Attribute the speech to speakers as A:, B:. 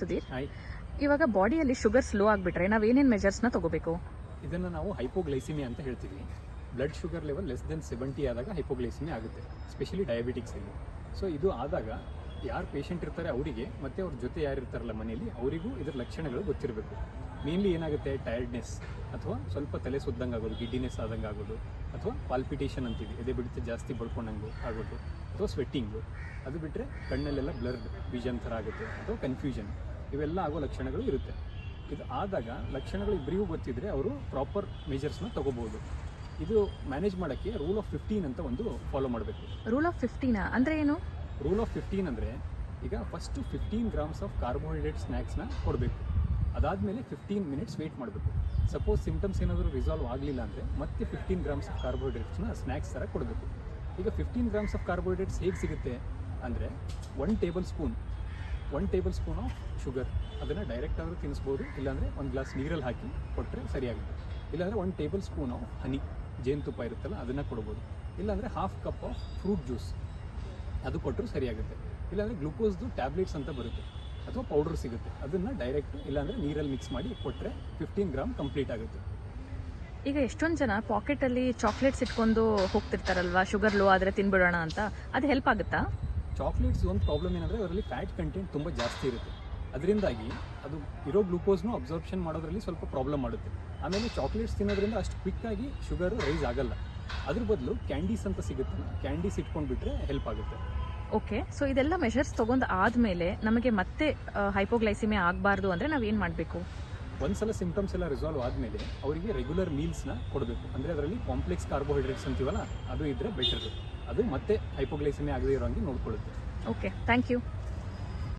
A: ಸುಧೀರ್. ಇವಾಗ ಬಾಡಿಯಲ್ಲಿ sugar slow ಆಗಿಬಿಟ್ರೆ ನಾವು ಏನೇನು ಮೆಜರ್ಸ್ನ ತಗೋಬೇಕು?
B: ಇದನ್ನು ನಾವು ಹೈಪೋಗ್ಲೈಸಿಮಿ ಅಂತ ಹೇಳ್ತೀವಿ. Blood sugar level less than seventy ಆದಾಗ ಹೈಪೋಗ್ಲೈಸಿಮಿ ಆಗುತ್ತೆ ಸ್ಪೆಷಲಿ ಡಯಾಬಿಟಿಕ್ಸಲ್ಲಿ ಸೊ ಇದು ಆದಾಗ ಯಾರು ಪೇಷಂಟ್ ಇರ್ತಾರೆ ಅವರಿಗೆ, ಮತ್ತು ಅವ್ರ ಜೊತೆ ಯಾರು ಇರ್ತಾರಲ್ಲ ಮನೆಯಲ್ಲಿ, ಅವರಿಗೂ ಇದರ ಲಕ್ಷಣಗಳು ಗೊತ್ತಿರಬೇಕು. ಮೇನ್ಲಿ ಏನಾಗುತ್ತೆ ಟಯರ್ಡ್ನೆಸ್ ಅಥವಾ ಸ್ವಲ್ಪ ತಲೆ ಸುದ್ದಂಗೆ ಆಗೋದು ಗಿಡ್ಡಿನೆಸ್ ಆದಂಗೆ ಆಗೋದು, ಅಥವಾ ಪಾಲ್ಪಿಟೇಷನ್ ಅಂತೀವಿ, ಎದೆ ಬಿಡುತ್ತೆ, ಜಾಸ್ತಿ ಬಡ್ಕೊಂಡಂಗೆ ಆಗೋದು, ಅಥವಾ ಸ್ವೆಟ್ಟಿಂಗು ಅದು ಬಿಟ್ಟರೆ ಕಣ್ಣಲ್ಲೆಲ್ಲ ಬ್ಲರ್ಡ್ ವಿಷನ್ ಥರ ಆಗುತ್ತೆ, ಅಥವಾ ಕನ್ಫ್ಯೂಷನ್ ಇವೆಲ್ಲ ಆಗೋ ಲಕ್ಷಣಗಳು ಇರುತ್ತೆ. ಇದು ಆದಾಗ ಲಕ್ಷಣಗಳು ಇಬ್ಬರಿಗೂ ಗೊತ್ತಿದ್ದರೆ ಅವರು ಪ್ರಾಪರ್ ಮೆಜರ್ಸ್ನ ತಗೋಬೋದು. ಇದು ಮ್ಯಾನೇಜ್ ಮಾಡೋಕ್ಕೆ ರೂಲ್ ಆಫ್ ಫಿಫ್ಟೀನ್ ಅಂತ ಒಂದು ಫಾಲೋ ಮಾಡಬೇಕು.
A: ರೂಲ್ ಆಫ್ ಫಿಫ್ಟೀನಾ ಅಂದರೆ ಏನು?
B: ರೂಲ್ ಆಫ್ ಫಿಫ್ಟೀನ್ ಅಂದರೆ ಈಗ first fifteen grams of carbohydrate ಸ್ನ್ಯಾಕ್ಸ್ನ ಕೊಡಬೇಕು. ಅದಾದಮೇಲೆ ಫಿಫ್ಟೀನ್ ಮಿನಿಟ್ಸ್ ವೆಯ್ಟ್ ಮಾಡಬೇಕು. ಸಪೋಸ್ ಸಿಮ್ಟಮ್ಸ್ ಏನಾದರೂ ರಿಸಾಲ್ವ್ ಆಗಲಿಲ್ಲ ಅಂದರೆ ಮತ್ತೆ ಫಿಫ್ಟೀನ್ ಗ್ರಾಮ್ಸ್ ಆಫ್ ಕಾರ್ಬೋಹೈಡ್ರೇಟ್ಸ್ನ ಸ್ನ್ಯಾಕ್ಸ್ ಥರ ಕೊಡಬೇಕು. ಈಗ ಫಿಫ್ಟೀನ್ ಗ್ರಾಮ್ಸ್ ಆಫ್ ಕಾರ್ಬೋಹೈಡ್ರೇಟ್ಸ್ ಹೇಗೆ ಸಿಗುತ್ತೆ ಅಂದರೆ one tablespoon one tablespoon of sugar ಅದನ್ನು ಡೈರೆಕ್ಟ್ ಆದರೂ ತಿನ್ನಿಸ್ಬೋದು ಇಲ್ಲಾಂದರೆ ಒಂದು ಗ್ಲಾಸ್ ನೀರಲ್ಲಿ ಹಾಕಿ ಕೊಟ್ಟರೆ ಸರಿಯಾಗುತ್ತೆ. ಇಲ್ಲಾಂದರೆ one tablespoon of honey ಜೇನುತುಪ್ಪ ಇರುತ್ತಲ್ಲ, ಅದನ್ನು ಕೊಡ್ಬೋದು. ಇಲ್ಲಾಂದರೆ half cup of fruit juice ಅದು ಕೊಟ್ಟರು ಸರಿಯಾಗುತ್ತೆ. ಇಲ್ಲಾಂದರೆ ಗ್ಲುಕೋಸ್ದು ಟ್ಯಾಬ್ಲೆಟ್ಸ್ ಅಂತ ಬರುತ್ತೆ. ಅಥವಾ ಪೌಡ್ರ್ ಸಿಗುತ್ತೆ. ಅದನ್ನು ಡೈರೆಕ್ಟ್ ಇಲ್ಲಾಂದರೆ ನೀರಲ್ಲಿ ಮಿಕ್ಸ್ ಮಾಡಿ ಕೊಟ್ಟರೆ ಫಿಫ್ಟೀನ್ ಗ್ರಾಮ್ ಕಂಪ್ಲೀಟ್ ಆಗುತ್ತೆ.
A: ಈಗ ಎಷ್ಟೊಂದು ಜನ ಪಾಕೆಟಲ್ಲಿ ಚಾಕ್ಲೇಟ್ಸ್ ಇಟ್ಕೊಂಡು ಹೋಗ್ತಿರ್ತಾರಲ್ವಾ? ಶುಗರ್ ಲೋ ಆದರೆ ತಿನ್ಬಿಡೋಣ ಅಂತ. ಅದು ಹೆಲ್ಪ್ ಆಗುತ್ತಾ?
B: ಚಾಕ್ಲೇಟ್ಸ್ ಒಂದು ಪ್ರಾಬ್ಲಮ್ ಏನಂದರೆ ಅದರಲ್ಲಿ ಫ್ಯಾಟ್ ಕಂಟೆಂಟ್ ತುಂಬ ಜಾಸ್ತಿ ಇರುತ್ತೆ. ಅದರಿಂದಾಗಿ ಅದು ಇರೋ ಗ್ಲೂಕೋಸ್ನು ಅಬ್ಸಾರ್ಪ್ಷನ್ ಮಾಡೋದ್ರಲ್ಲಿ ಸ್ವಲ್ಪ ಪ್ರಾಬ್ಲಮ್ ಮಾಡುತ್ತೆ ಆಮೇಲೆ ಚಾಕ್ಲೇಟ್ಸ್ ತಿನ್ನೋದ್ರಿಂದ ಅಷ್ಟು ಕ್ವಿಕ್ಕಾಗಿ ಶುಗರು ರೈಸ್ ಆಗಲ್ಲ. ಅದ್ರ ಬದಲು ಕ್ಯಾಂಡೀಸ್ ಅಂತ ಸಿಗುತ್ತೆ. ಕ್ಯಾಂಡೀಸ್ ಇಟ್ಕೊಂಡು ಬಿಟ್ರೆ ಹೆಲ್ಪ್ ಆಗುತ್ತೆ.
A: ಓಕೆ ಸೊ ಇದೆಲ್ಲ ಮೆಷರ್ಸ್ ತೊಗೊಂಡು ಆದಮೇಲೆ ನಮಗೆ ಮತ್ತೆ ಹೈಪೋಗ್ಲೈಸಿಮೆ ಆಗಬಾರ್ದು ಅಂದರೆ ನಾವು ಏನು ಮಾಡಬೇಕು?
B: ಒಂದ್ಸಲ ಸಿಂಪ್ಟಮ್ಸ್ ಎಲ್ಲ ರಿಸಾಲ್ವ್ ಆದಮೇಲೆ ಅವರಿಗೆ ರೆಗ್ಯುಲರ್ ಮೀಲ್ಸ್ನ ಕೊಡಬೇಕು. ಅಂದರೆ ಅದರಲ್ಲಿ ಕಾಂಪ್ಲೆಕ್ಸ್ ಕಾರ್ಬೋಹೈಡ್ರೇಟ್ಸ್ ಅಂತೀವಲ್ಲ ಅದು ಇದ್ದರೆ ಬೆಟರ್ ಅದು ಮತ್ತೆ ಹೈಪೋಗ್ಲೈಸಿಮೆ ಆಗದೇ ಇರೋ ಹಂಗೆ ನೋಡ್ಕೊಳ್ಳುತ್ತೆ.
A: Okay thank you